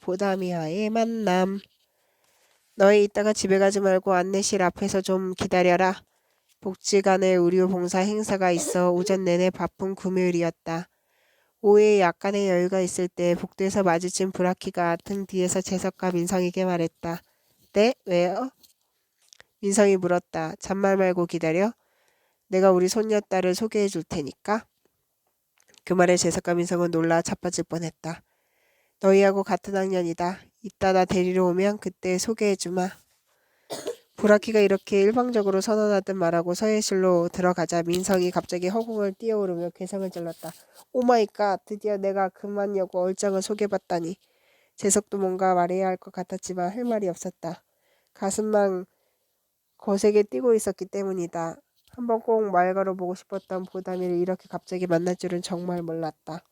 보담이와의 만남. 너희 이따가 집에 가지 말고 안내실 앞에서 좀 기다려라. 복지관에 의료 봉사 행사가 있어 오전 내내 바쁜 금요일이었다. 오후에 약간의 여유가 있을 때 복도에서 마주친 브라키가 등 뒤에서 재석과 민성에게 말했다. 네? 왜요? 민성이 물었다. 잔말 말고 기다려. 내가 우리 손녀딸을 소개해 줄 테니까. 그 말에 재석과 민성은 놀라 자빠질 뻔했다. 너희하고 같은 학년이다. 이따 나 데리러 오면 그때 소개해 주마. 보라키가 이렇게 일방적으로 선언하듯 말하고 서예실로 들어가자 민성이 갑자기 허공을 뛰어오르며 괴성을 질렀다. 오마이갓 드디어 내가 그만여고 얼짱을 소개받다니. 재석도 뭔가 말해야 할 것 같았지만 할 말이 없었다. 가슴만 거세게 뛰고 있었기 때문이다. 한번 꼭 말 걸어 보고 싶었던 보담이를 이렇게 갑자기 만날 줄은 정말 몰랐다.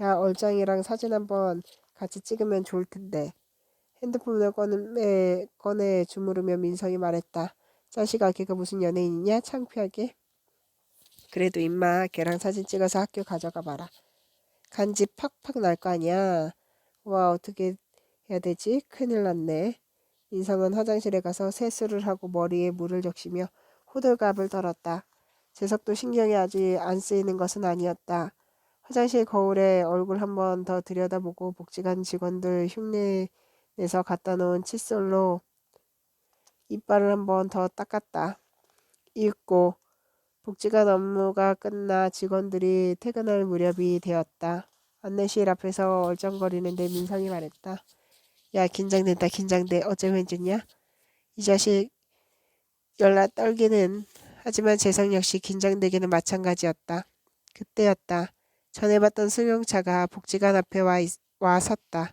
야 얼짱이랑 사진 한번 같이 찍으면 좋을 텐데. 핸드폰을 꺼내, 꺼내 주무르며 민성이 말했다. 자식아 걔가 무슨 연예인이냐? 창피하게. 그래도 임마 걔랑 사진 찍어서 학교 가져가 봐라. 간지 팍팍 날 거 아니야. 와 어떻게 해야 되지? 큰일 났네. 민성은 화장실에 가서 세수를 하고 머리에 물을 적시며 호들갑을 떨었다. 재석도 신경이 아직 안 쓰이는 것은 아니었다. 화장실 거울에 얼굴 한 번 더 들여다보고 복지관 직원들 흉내 내서 갖다 놓은 칫솔로 이빨을 한 번 더 닦았다. 읽고 복지관 업무가 끝나 직원들이 퇴근할 무렵이 되었다. 안내실 앞에서 얼쩡거리는데 민성이 말했다. 야 긴장된다 긴장돼 어쩜 해주냐? 이 자식 연락 떨기는 하지만 재성 역시 긴장되기는 마찬가지였다. 그때였다. 전에 봤던 승용차가 복지관 앞에 와, 있, 와 섰다.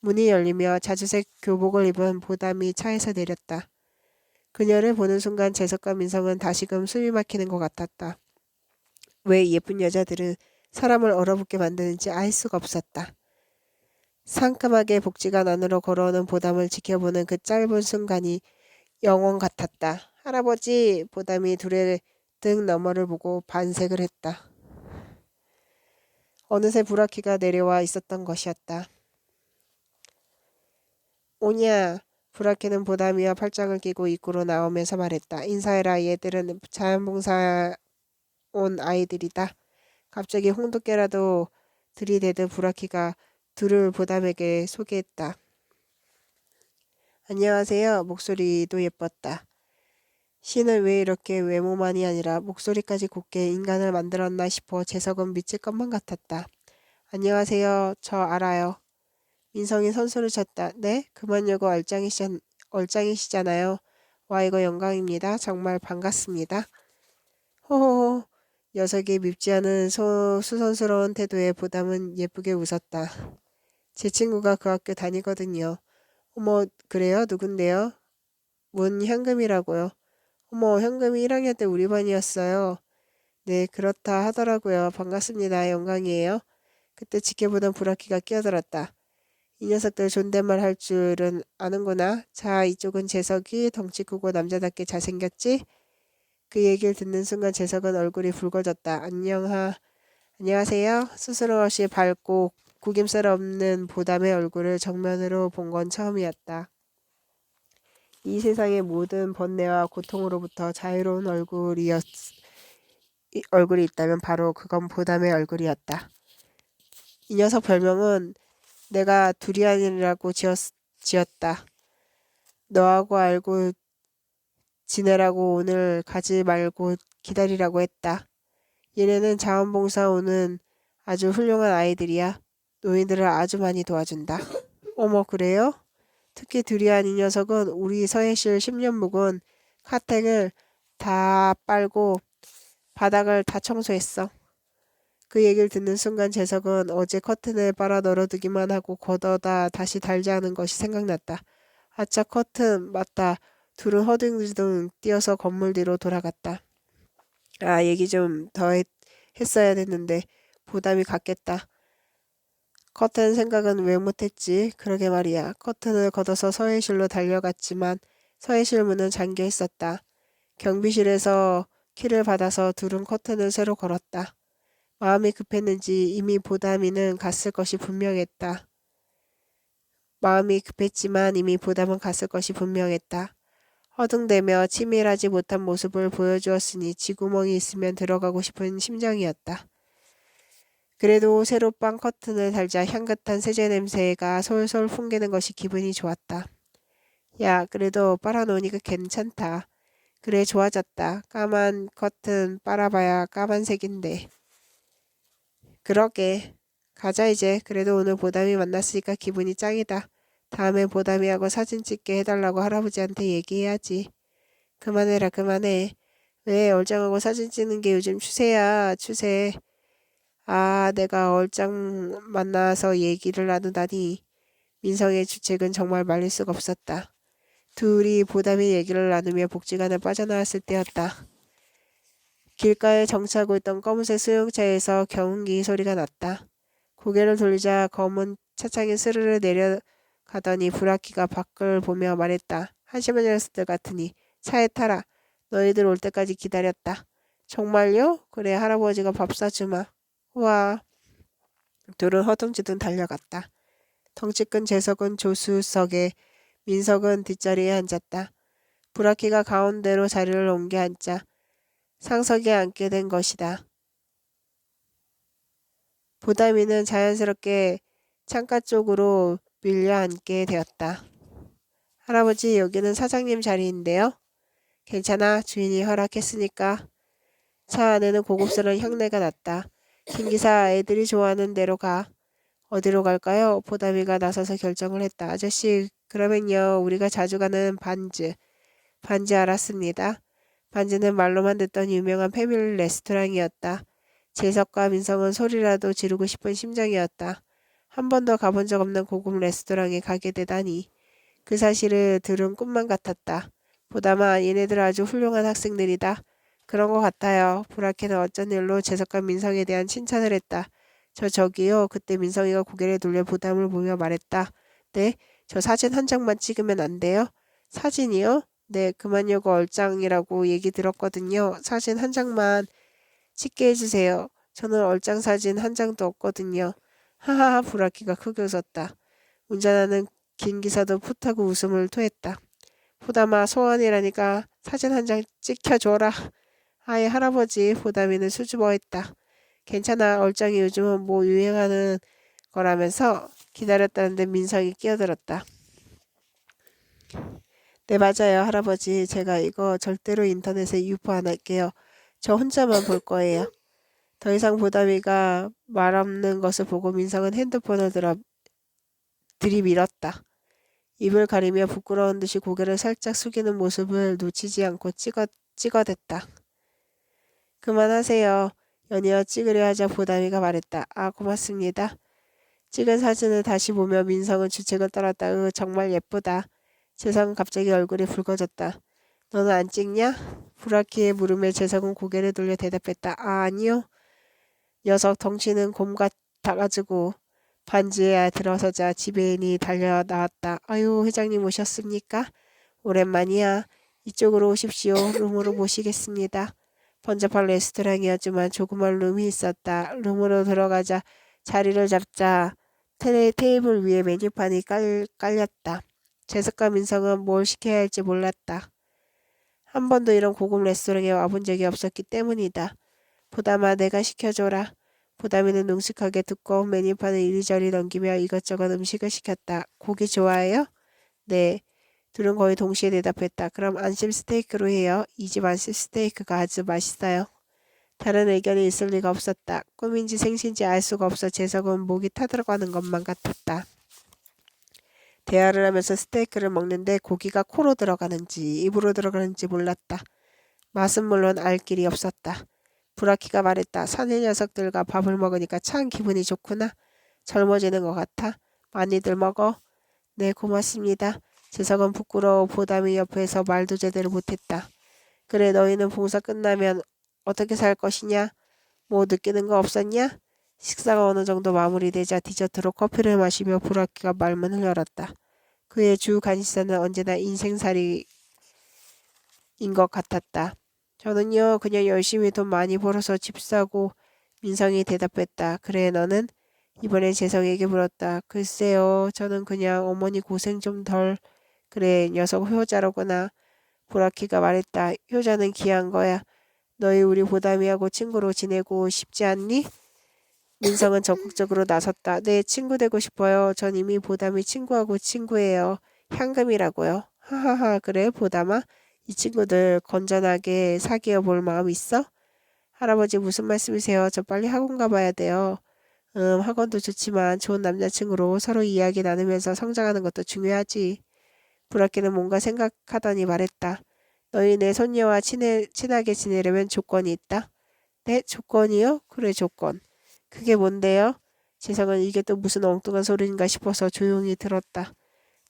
문이 열리며 자주색 교복을 입은 보담이 차에서 내렸다. 그녀를 보는 순간 재석과 민성은 다시금 숨이 막히는 것 같았다. 왜 예쁜 여자들은 사람을 얼어붙게 만드는지 알 수가 없었다. 상큼하게 복지관 안으로 걸어오는 보담을 지켜보는 그 짧은 순간이 영원 같았다. 할아버지 보담이 둘의 등 너머를 보고 반색을 했다. 어느새 브라키가 내려와 있었던 것이었다. 오냐 브라키는 보담이와 팔짱을 끼고 입구로 나오면서 말했다. 인사해라 얘들은 자연봉사 온 아이들이다. 갑자기 홍두깨라도 들이대듯 브라키가 둘을 보담에게 소개했다. 안녕하세요. 목소리도 예뻤다. 신은 왜 이렇게 외모만이 아니라 목소리까지 곱게 인간을 만들었나 싶어 재석은 미칠 것만 같았다. 안녕하세요. 저 알아요. 민성이 선수를 쳤다. 네? 그만여고 얼짱이시, 얼짱이시잖아요. 와 이거 영광입니다. 정말 반갑습니다. 호호호. 녀석이 밉지 않은 소, 수선스러운 태도에 보담은 예쁘게 웃었다. 제 친구가 그 학교 다니거든요. 어머, 그래요? 누군데요? 문현금이라고요. 어머, 현금이 1학년 때 우리 반이었어요. 네, 그렇다 하더라고요. 반갑습니다. 영광이에요. 그때 지켜보던 브라키가 끼어들었다. 이 녀석들 존댓말 할 줄은 아는구나. 자, 이쪽은 재석이 덩치 크고 남자답게 잘생겼지? 그 얘기를 듣는 순간 재석은 얼굴이 붉어졌다. 안녕하, 안녕하세요. 스스럼 없이 밝고 구김살 없는 보담의 얼굴을 정면으로 본 건 처음이었다. 이 세상의 모든 번뇌와 고통으로부터 자유로운 얼굴이었, 얼굴이 있다면 바로 그건 보담의 얼굴이었다. 이 녀석 별명은 내가 두리안이라고 지었, 지었다. 너하고 알고 지내라고 오늘 가지 말고 기다리라고 했다. 얘네는 자원봉사 오는 아주 훌륭한 아이들이야. 노인들을 아주 많이 도와준다. 어머 그래요? 특히 두리안 이 녀석은 우리 서해실 10년 묵은 카탱을 다 빨고 바닥을 다 청소했어. 그 얘기를 듣는 순간 재석은 어제 커튼을 빨아 널어두기만 하고 걷어다 다시 달지 않은 것이 생각났다. 아차 커튼 맞다. 둘은 허둥지둥 뛰어서 건물 뒤로 돌아갔다. 아 얘기 좀 더 했어야 됐는데 부담이 갔겠다. 커튼 생각은 왜 못했지? 그러게 말이야. 커튼을 걷어서 서해실로 달려갔지만 서해실 문은 잠겨 있었다. 경비실에서 키를 받아서 둘은 커튼을 새로 걸었다. 마음이 급했는지 이미 보담이는 갔을 것이 분명했다. 마음이 급했지만 이미 보담은 갔을 것이 분명했다. 허둥대며 치밀하지 못한 모습을 보여주었으니 쥐구멍이 있으면 들어가고 싶은 심정이었다. 그래도 새로빵 커튼을 달자 향긋한 세제 냄새가 솔솔 풍기는 것이 기분이 좋았다. 야, 그래도 빨아놓으니까 괜찮다. 그래, 좋아졌다. 까만 커튼 빨아봐야 까만색인데. 그러게. 가자 이제. 그래도 오늘 보담이 만났으니까 기분이 짱이다. 다음에 보담이하고 사진 찍게 해달라고 할아버지한테 얘기해야지. 그만해라 그만해. 왜 얼짱하고 사진 찍는 게 요즘 추세야 추세. 아 내가 얼짱 만나서 얘기를 나누다니. 민성의 주책은 정말 말릴 수가 없었다. 둘이 보담이 얘기를 나누며 복지관에 빠져나왔을 때였다. 길가에 정차하고 있던 검은색 수용차에서 경운기 소리가 났다. 고개를 돌리자 검은 차창이 스르르 내려가더니 브라키가 밖을 보며 말했다. 한심한 녀석들 같으니 차에 타라. 너희들 올 때까지 기다렸다. 정말요? 그래 할아버지가 밥 사주마. 와. 둘은 허둥지둥 달려갔다. 덩치 큰 재석은 조수석에 민석은 뒷자리에 앉았다. 브라키가 가운데로 자리를 옮겨 앉자 상석에 앉게 된 것이다. 보담이는 자연스럽게 창가 쪽으로 밀려 앉게 되었다. 할아버지, 여기는 사장님 자리인데요. 괜찮아, 주인이 허락했으니까. 차 안에는 고급스러운 향내가 났다. 김 기사, 애들이 좋아하는 데로 가. 어디로 갈까요? 보담이가 나서서 결정을 했다. 아저씨, 그러면요, 우리가 자주 가는 반즈. 반즈 알았습니다. 반즈는 말로만 듣던 유명한 패밀리 레스토랑이었다. 재석과 민성은 소리라도 지르고 싶은 심정이었다. 한 번도 가본 적 없는 고급 레스토랑에 가게 되다니. 그 사실을 들은 꿈만 같았다. 보다만 얘네들 아주 훌륭한 학생들이다. 그런 것 같아요. 브라케는 어쩐 일로 재석과 민성에 대한 칭찬을 했다. 저 저기요. 그때 민성이가 고개를 돌려 보담을 보며 말했다. 네, 저 사진 한 장만 찍으면 안 돼요? 사진이요? 네, 그만여고 얼짱이라고 얘기 들었거든요. 사진 한 장만 찍게 해주세요. 저는 얼짱 사진 한 장도 없거든요. 하하하 브라키가 크게 웃었다. 운전하는 김 기사도 풋하고 웃음을 토했다. 보담아 소원이라니까 사진 한 장 찍혀줘라. 아예 할아버지 보담이는 수줍어했다. 괜찮아 얼짱이 요즘은 뭐 유행하는 거라면서 기다렸다는데 민성이 끼어들었다. 네 맞아요 할아버지 제가 이거 절대로 인터넷에 유포 안 할게요. 저 혼자만 볼 거예요. 더 이상 보담이가 말 없는 것을 보고 민성은 핸드폰을 들어 들이밀었다. 입을 가리며 부끄러운 듯이 고개를 살짝 숙이는 모습을 놓치지 않고 찍어, 찍어댔다. 그만하세요. 연이어 찍으려 하자 보담이가 말했다. 아 고맙습니다. 찍은 사진을 다시 보며 민성은 주책을 떨었다. 으 정말 예쁘다. 재성은 갑자기 얼굴이 붉어졌다. 너는 안 찍냐? 브라키의 물음에 재성은 고개를 돌려 대답했다. 아 아니요. 녀석 덩치는 곰 같아가지고 반지에 들어서자 지배인이 달려 나왔다. 아유 회장님 오셨습니까? 오랜만이야. 이쪽으로 오십시오. 룸으로 모시겠습니다. 번잡한 레스토랑이었지만 조그만 룸이 있었다. 룸으로 들어가자 자리를 잡자 테레, 테이블 위에 메뉴판이 깔, 깔렸다. 재석과 민성은 뭘 시켜야 할지 몰랐다. 한 번도 이런 고급 레스토랑에 와본 적이 없었기 때문이다. 보담아 내가 시켜줘라. 보담이는 능숙하게 두꺼운 메뉴판을 이리저리 넘기며 이것저것 음식을 시켰다. 고기 좋아해요? 네. 둘은 거의 동시에 대답했다. 그럼 안심 스테이크로 해요. 이 집 안심 스테이크가 아주 맛있어요. 다른 의견이 있을 리가 없었다. 꿈인지 생신지 알 수가 없어 재석은 목이 타들어가는 것만 같았다. 대화를 하면서 스테이크를 먹는데 고기가 코로 들어가는지 입으로 들어가는지 몰랐다. 맛은 물론 알 길이 없었다. 브라키가 말했다. 사내 녀석들과 밥을 먹으니까 참 기분이 좋구나. 젊어지는 것 같아. 많이들 먹어. 네, 고맙습니다. 재석은 부끄러워 보담이 옆에서 말도 제대로 못했다. 그래, 너희는 봉사 끝나면 어떻게 살 것이냐? 뭐 느끼는 거 없었냐? 식사가 어느 정도 마무리되자 디저트로 커피를 마시며 브라키가 말문을 열었다. 그의 주 간식사는 언제나 인생살이인 것 같았다. 저는요, 그냥 열심히 돈 많이 벌어서 집 사고 민성이 대답했다. 그래, 너는? 이번엔 재성에게 물었다. 글쎄요, 저는 그냥 어머니 고생 좀 덜. 그래, 녀석 효자로구나. 보라키가 말했다. 효자는 귀한 거야. 너희 우리 보담이하고 친구로 지내고 싶지 않니? 민성은 적극적으로 나섰다. 네, 친구 되고 싶어요. 전 이미 보담이 친구하고 친구예요. 향금이라고요. 하하하, 그래, 보담아? 이 친구들 건전하게 사귀어 볼 마음 있어? 할아버지 무슨 말씀이세요? 저 빨리 학원 가봐야 돼요. 음, 학원도 좋지만 좋은 남자친구로 서로 이야기 나누면서 성장하는 것도 중요하지. 브라키는 뭔가 생각하더니 말했다. 너희 내 손녀와 친해, 친하게 지내려면 조건이 있다. 네, 조건이요? 그래, 조건. 그게 뭔데요? 재성은 이게 또 무슨 엉뚱한 소리인가 싶어서 조용히 들었다.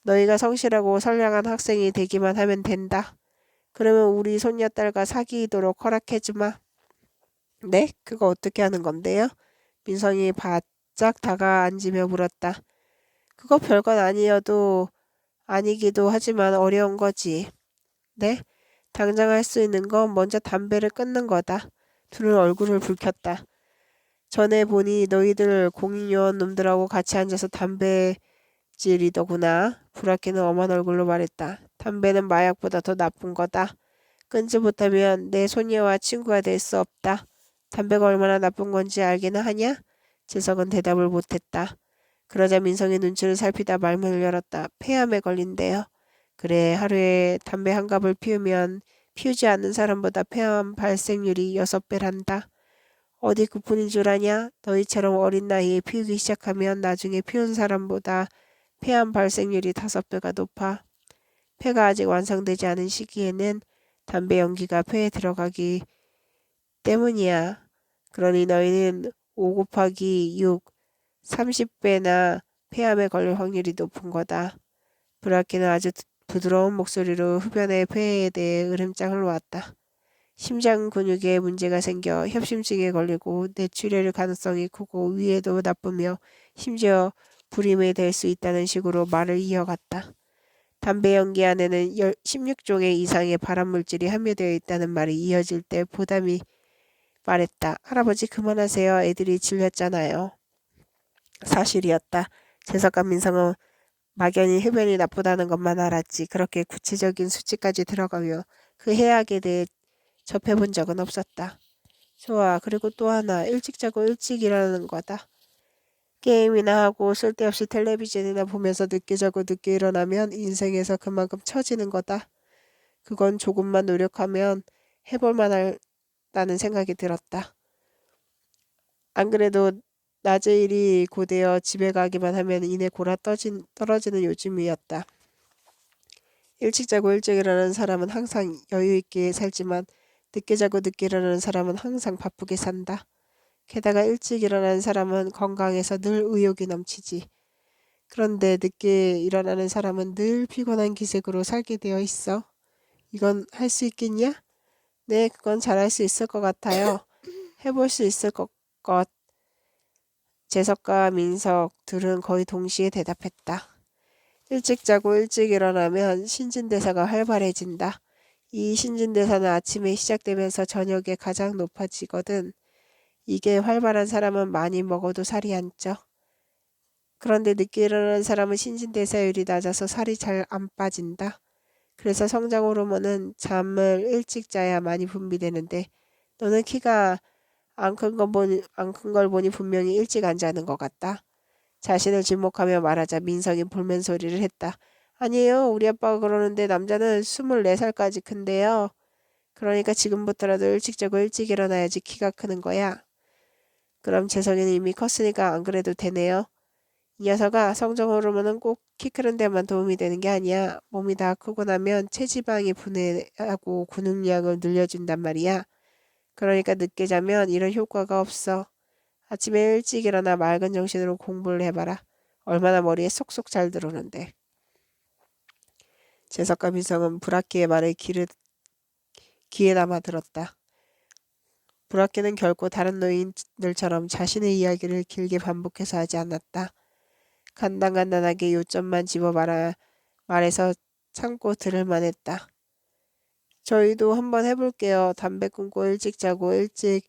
너희가 성실하고 선량한 학생이 되기만 하면 된다. 그러면 우리 손녀딸과 사귀도록 허락해주마. 네? 그거 어떻게 하는 건데요? 민성이 바짝 다가 앉으며 물었다. 그거 별건 아니어도 아니기도 하지만 어려운 거지. 네? 당장 할 수 있는 건 먼저 담배를 끊는 거다. 둘은 얼굴을 붉혔다. 전에 보니 너희들 공인요원 놈들하고 같이 앉아서 담배질이더구나. 브라키는 엄한 얼굴로 말했다. 담배는 마약보다 더 나쁜 거다. 끊지 못하면 내 손녀와 친구가 될 수 없다. 담배가 얼마나 나쁜 건지 알기는 하냐? 재석은 대답을 못했다. 그러자 민성의 눈치를 살피다 말문을 열었다. 폐암에 걸린대요. 그래, 하루에 담배 한 갑을 피우면 피우지 않는 사람보다 폐암 발생률이 여섯 배란다. 어디 그뿐인 줄 아냐? 너희처럼 어린 나이에 피우기 시작하면 나중에 피운 사람보다 폐암 발생률이 다섯 배가 높아. 폐가 아직 완성되지 않은 시기에는 담배 연기가 폐에 들어가기 때문이야. 그러니 너희는 5 곱하기 6, 30배나 폐암에 걸릴 확률이 높은 거다. 브라키는 아주 부드러운 목소리로 흡연의 폐에 대해 으름장을 놓았다. 심장 근육에 문제가 생겨 협심증에 걸리고 뇌출혈 가능성이 크고 위에도 나쁘며 심지어 불임이 될 수 있다는 식으로 말을 이어갔다. 담배 연기 안에는 16종의 이상의 발암물질이 함유되어 있다는 말이 이어질 때 보담이 말했다. 할아버지 그만하세요. 애들이 질렸잖아요. 사실이었다. 재석과 민성은 막연히 흡연이 나쁘다는 것만 알았지. 그렇게 구체적인 수치까지 들어가며 그 해악에 대해 접해본 적은 없었다. 좋아. 그리고 또 하나. 일찍 자고 일찍 일어나는 거다. 게임이나 하고 쓸데없이 텔레비전이나 보면서 늦게 자고 늦게 일어나면 인생에서 그만큼 처지는 거다. 그건 조금만 노력하면 해볼 만하다는 생각이 들었다. 안 그래도 낮에 일이 고되어 집에 가기만 하면 이내 골아 떠진, 떨어지는 요즘이었다. 일찍 자고 일찍 일어나는 사람은 항상 여유 있게 살지만 늦게 자고 늦게 일어나는 사람은 항상 바쁘게 산다. 게다가 일찍 일어나는 사람은 건강해서 늘 의욕이 넘치지. 그런데 늦게 일어나는 사람은 늘 피곤한 기색으로 살게 되어 있어. 이건 할 수 있겠냐? 네, 그건 잘할 수 있을 것 같아요. 해볼 수 있을 것, 것. 재석과 민석 둘은 거의 동시에 대답했다. 일찍 자고 일찍 일어나면 신진대사가 활발해진다. 이 신진대사는 아침에 시작되면서 저녁에 가장 높아지거든. 이게 활발한 사람은 많이 먹어도 살이 안 쪄. 그런데 늦게 일어나는 사람은 신진대사율이 낮아서 살이 잘 안 빠진다. 그래서 성장 호르몬은 잠을 일찍 자야 많이 분비되는데 너는 키가 안큰걸 보니, 안 큰 걸 보니 분명히 일찍 안 자는 것 같다. 자신을 지목하며 말하자 민성이 볼멘 소리를 했다. 아니에요. 우리 아빠가 그러는데 남자는 24살까지 큰데요. 그러니까 지금부터라도 일찍 자고 일찍 일어나야지 키가 크는 거야. 그럼 재성이는 이미 컸으니까 안 그래도 되네요. 이 녀석아 성장 호르몬은 꼭 키 크는 데만 도움이 되는 게 아니야. 몸이 다 크고 나면 체지방이 분해하고 근육량을 늘려준단 말이야. 그러니까 늦게 자면 이런 효과가 없어. 아침에 일찍 일어나 맑은 정신으로 공부를 해봐라. 얼마나 머리에 쏙쏙 잘 들어오는데. 재석과 민성은 브라키의 말을 귀를, 귀에 담아 들었다. 브라키는 결코 다른 노인들처럼 자신의 이야기를 길게 반복해서 하지 않았다. 간단간단하게 요점만 집어 말아, 말해서 참고 들을 만 했다. 저희도 한번 해볼게요. 담배 끊고 일찍 자고 일찍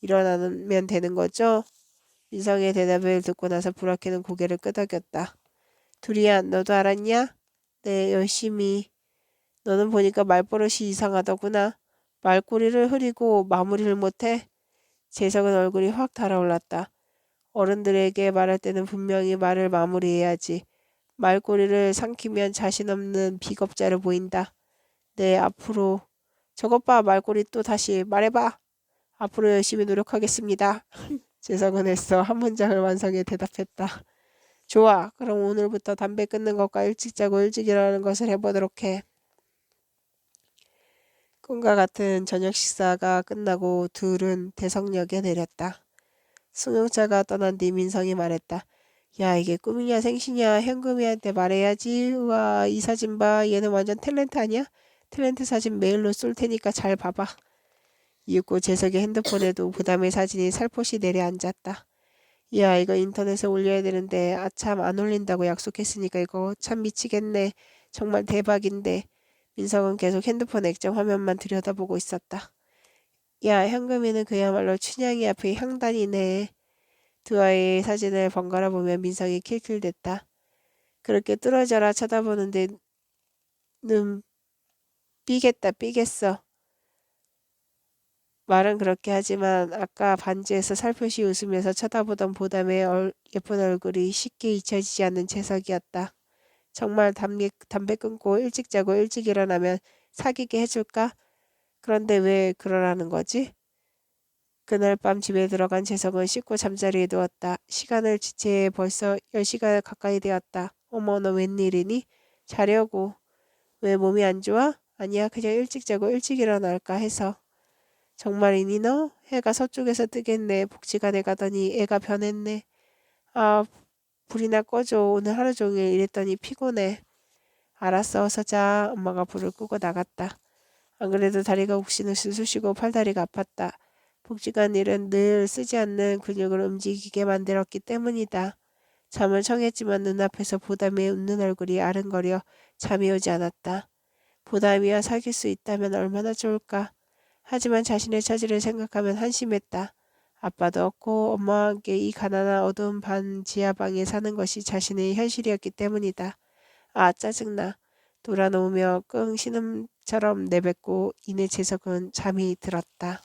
일어나면 되는 거죠? 민성의 대답을 듣고 나서 부라키는 고개를 끄덕였다. 두리안, 너도 알았냐? 네, 열심히. 너는 보니까 말버릇이 이상하더구나. 말꼬리를 흐리고 마무리를 못해? 재석은 얼굴이 확 달아올랐다. 어른들에게 말할 때는 분명히 말을 마무리해야지. 말꼬리를 삼키면 자신 없는 비겁자로 보인다. 네, 앞으로. 저것 봐, 말꼬리 또 다시 말해봐. 앞으로 열심히 노력하겠습니다. 재석은 애써 한 문장을 완성해 대답했다. 좋아. 그럼 오늘부터 담배 끊는 것과 일찍 자고 일찍 일어나는 것을 해보도록 해. 꿈과 같은 저녁 식사가 끝나고 둘은 대성역에 내렸다. 승용차가 떠난 뒤 민성이 말했다. 야 이게 꿈이냐 생시냐 현금이한테 말해야지. 우와 이 사진 봐. 얘는 완전 탤런트 아니야? 탤런트 사진 메일로 쏠 테니까 잘 봐봐. 이윽고 재석의 핸드폰에도 부담의 사진이 살포시 내려앉았다. 야 이거 인터넷에 올려야 되는데 아참 안 올린다고 약속했으니까 이거 참 미치겠네. 정말 대박인데. 민성은 계속 핸드폰 액정 화면만 들여다보고 있었다. 야 현금이는 그야말로 춘향이 앞의 향단이네. 두 아이의 사진을 번갈아 보며 민성이 킬킬댔다. 그렇게 뚫어져라 쳐다보는데 눈 삐겠다 삐겠어. 말은 그렇게 하지만 아까 반지에서 살포시 웃으면서 쳐다보던 보담의 얼, 예쁜 얼굴이 쉽게 잊혀지지 않는 재석이었다. 정말 담배, 담배 끊고 일찍 자고 일찍 일어나면 사귀게 해줄까? 그런데 왜 그러라는 거지? 그날 밤 집에 들어간 재석은 씻고 잠자리에 누웠다. 시간을 지체해 벌써 10시가 가까이 되었다. 어머 너 웬일이니? 자려고. 왜 몸이 안 좋아? 아니야 그냥 일찍 자고 일찍 일어날까 해서. 정말이니 너? 해가 서쪽에서 뜨겠네. 복지관에 가더니 애가 변했네. 아 불이나 꺼줘. 오늘 하루 종일 일했더니 피곤해. 알았어 어서 자. 엄마가 불을 끄고 나갔다. 안 그래도 다리가 욱신욱신 쑤시고 팔다리가 아팠다. 복지관 일은 늘 쓰지 않는 근육을 움직이게 만들었기 때문이다. 잠을 청했지만 눈앞에서 보담의 웃는 얼굴이 아른거려 잠이 오지 않았다. 보담이와 사귈 수 있다면 얼마나 좋을까. 하지만 자신의 처지를 생각하면 한심했다. 아빠도 없고 엄마와 함께 이 가난한 어두운 반 지하방에 사는 것이 자신의 현실이었기 때문이다. 아 짜증나. 돌아놓으며 끙 신음처럼 내뱉고 이내 재석은 잠이 들었다.